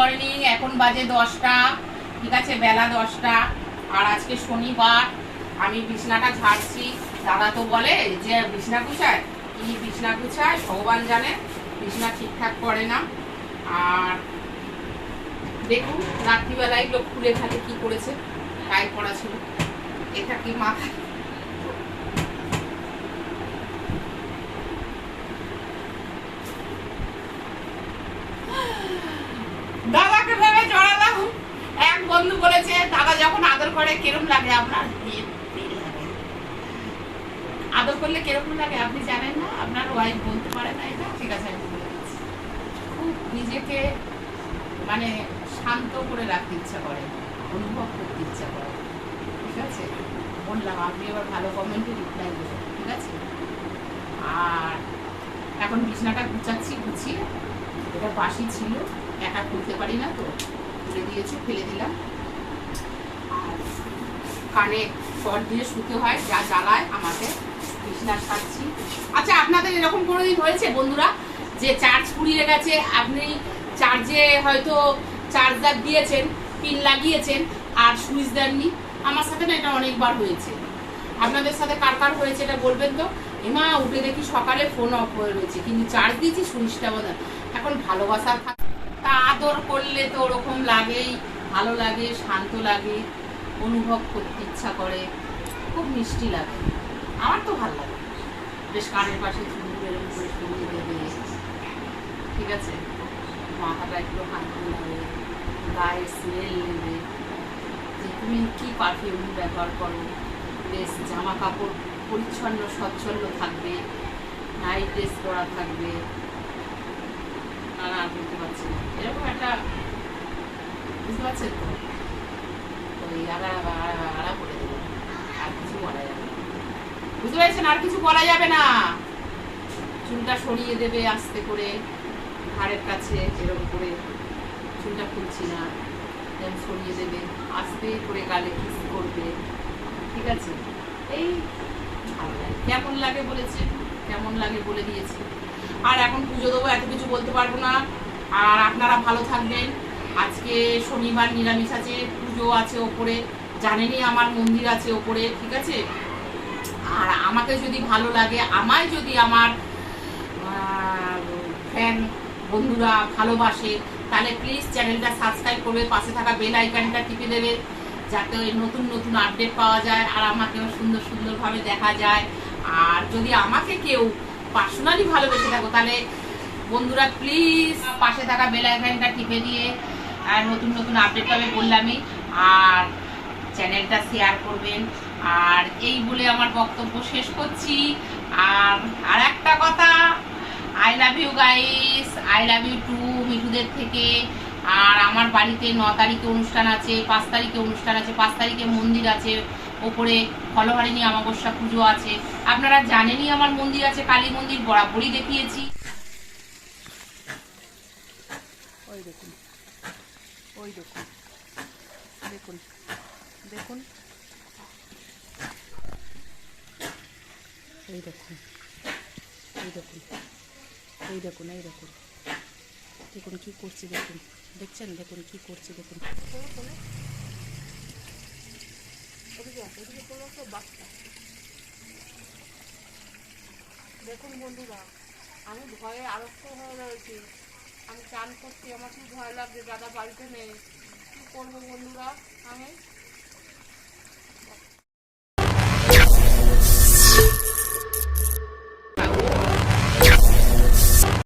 Morning এখন বাজে দশটা, ঠিক আছে, বেলা দশটা, আর আজকে শনিবার, আমি বিছনাটা ঝাড়ছি। দাদা তো বলে যে, বিছনা গুছায়? কি বিছনা গুছায়? ভগবান জানে, বিছনা ঠিকঠাক করে না। আর দেখুন, রাত্রিবেলায় লোক খুলে খালে কি করেছে গায়ে পড়া ছিল। এটা কি মাথায় দাদাকে ভেবে জড়ালাম এক বন্ধু বলেছে, দাদা যখন আদর করে, কিরম লাগে আপনার। আদর করলে কীরকম লাগে, আপনি জানেন না? আপনার ওয়াইফ বলতে পারে না এটা? ঠিক আছে, আমি বলে দিচ্ছি। খুব নিজেকে মানে শান্ত করে রাখতে ইচ্ছা করে, অনুভব করতে ইচ্ছা করে। ঠিক আছে? বললাম, আপনি এবার ভালো কমেন্টে রিপ্লাই দেবেন। ঠিক আছে? আর এখন বিছনাটা গুছাচ্ছি, গুছিয়ে, এটা বাসি ছিল। একা খুলতে পারি না তো। তুলে দিয়েছি, ফেলে দিলাম। আর কানে শর্ট দিয়ে শুতে হয়, যা জ্বালায় আমাকে। বিছনা সারছি আচ্ছা আপনাদের এরকম কোনোদিন হয়েছে বন্ধুরা যে চার্জ ফুরিয়ে গেছে, আপনি চার্জে হয়তো চার্জার দিয়েছেন, পিন লাগিয়েছেন, আর সুইচ দেননি? আমার সাথে না এটা অনেকবার হয়েছে। আপনাদের সাথে কার কার হয়েছে এটা বলবেন তো? এমা, উঠে দেখি সকালে ফোন অফ হয়ে রয়েছে। কিন্তু চার্জ দিয়েছি, সুইচটা বোধ এখন ভালোবাসা তা আদর করলে তো ওরকম লাগেই, ভালো লাগে, শান্ত লাগে, অনুভব করতে ইচ্ছা করে, খুব মিষ্টি লাগে। আমার তো ভালো লাগে। বেশ কানের পাশে চুল বেরোন করে শুনিয়ে দেবে। ঠিক আছে? মাথাটা একটু হাত লাগাবে গায়ে স্মেল নেবে। যে তুমি কী পারফিউম ব্যবহার করো? বেশ, জামা কাপড় পরিচ্ছন্ন, স্বচ্ছন্দ থাকবে। নাইট ড্রেস পরা থাকবে। না না। পারছি এরকম একটা বুঝতে পারছেন তো? ওই আড়া আড়া করে দেবো। আর কিছু বলা যাবে না। বুঝতে পেরেছেন? আর কিছু বলা যাবে না। চুলটা সরিয়ে দেবে আস্তে করে, ঘাড়ের কাছে এরকম করে। চুলটা খুলছি না। যেমন সরিয়ে দেবে। আস্তে করে গালে কিস করবে। ঠিক আছে? এই ভালো লাগে। কেমন লাগে বলেছে কেমন লাগে বলে দিয়েছি আর এখন পুজো দেবো, এত কিছু বলতে পারব না। আর আপনারা ভালো থাকবেন। আজকে শনিবার নিরামিষ আছে, পুজো আছে ওপরে। জানেনই আমার মন্দির আছে ওপরে, ঠিক আছে? আর আমাকে যদি ভালো লাগে, আমায় যদি আমার ফ্যান বন্ধুরা ভালোবাসে, তাহলে প্লিজ চ্যানেলটা সাবস্ক্রাইব করবে, পাশে থাকা বেল আইকনটা টিপে দেবে, যাতে ওই নতুন নতুন আপডেট পাওয়া যায় আর আমাকেও সুন্দর, সুন্দরভাবে দেখা যায়। আর যদি আমাকে কেউ পার্সোনালি ভালোবেসে থাকো। তাহলে বন্ধুরা প্লিজ পাশে থাকা বেল আইকনটা টিপে দিয়ে আর নতুন নতুন আপডেট পাবে বললামই। আর চ্যানেলটা শেয়ার করবেন। আর এই বলে আমার বক্তব্য শেষ করছি। আর আর একটা কথা I love you guys I love you too মিঠুদের থেকে। আর আমার বাড়িতে ন তারিখে অনুষ্ঠান আছে, পাঁচ তারিখে অনুষ্ঠান আছে, পাঁচ তারিখে মন্দির আছে। ওপরে ফলহারিণী অমাবস্যা পুজো আছে। আপনারা জানেনই আমার মন্দির আছে, কালী মন্দির, বরাবরই দেখিয়েছি। ওই দেখুন ওই দেখুন দেখুন দেখুন। এই দেখুন এই দেখুন এই দেখুন এই দেখুন। দেখুন কি করছি, দেখুন, দেখছেন? দেখুন কি করছি, দেখুন। দেখুন বন্ধুরা, আমি ভয়ে আরক্ত হয়ে রয়েছি। আমি চান করছি, আমার খুব ভয় লাগছে, দাদা বাড়িতে নেই। কী করব বন্ধুরা, আমি?